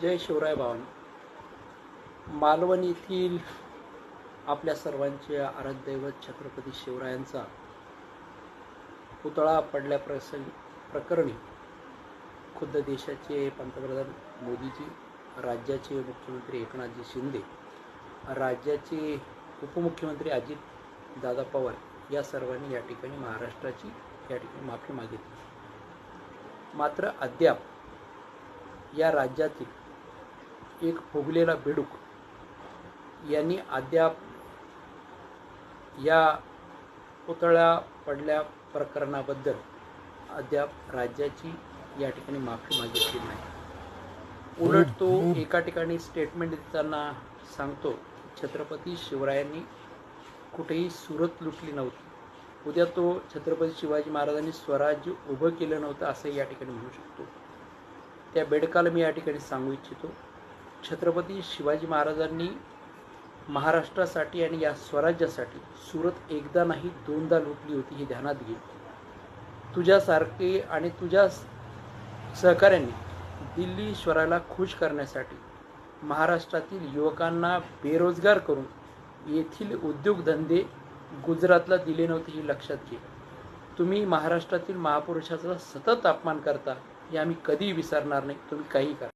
जय शिवराय भावानी मालवण येथील आपल्या सर्वांचे आराध्यदैवत छत्रपती शिवरायांचा पुतळा पडल्याप्रसंग प्रकरणी खुद्द देशाचे पंतप्रधान मोदीजी राज्याचे मुख्यमंत्री एकनाथजी शिंदे राज्याचे उपमुख्यमंत्री अजित दादा पवार या सर्वांनी या ठिकाणी महाराष्ट्राची या ठिकाणी माफी मागितली. मात्र अद्याप या राज्यातील एक फुगलेला बेडूक यांनी अद्याप या पुतळ्या पडल्या प्रकरणाबद्दल अद्याप राज्याची या ठिकाणी माफी मागितली नाही. उलट तो एका ठिकाणी स्टेटमेंट देताना सांगतो छत्रपती शिवरायांनी कुठेही सुरत लुटली नव्हती. उद्या तो छत्रपती शिवाजी महाराजांनी स्वराज्य उभं केलं नव्हतं असं या ठिकाणी म्हणू शकतो. त्या बेडकाला मी या ठिकाणी सांगू इच्छितो. छत्रपती शिवाजी महाराजांनी महाराष्ट्रासाठी आणि या स्वराज्यासाठी सुरत एकदा नाही दोनदा लुटली होती हे ध्यानात घे. तुझ्यासारखे आणि तुझ्या सहकाऱ्यांनी दिल्ली स्वराला खुश करण्यासाठी महाराष्ट्रातील युवकांना बेरोजगार करून येथील उद्योगधंदे गुजरातला दिले नव्हते हे लक्षात घे. तुम्ही महाराष्ट्रातील महापुरुषाचा सतत अपमान करता हे आम्ही कधीही विसरणार नाही तुम्ही काही करा.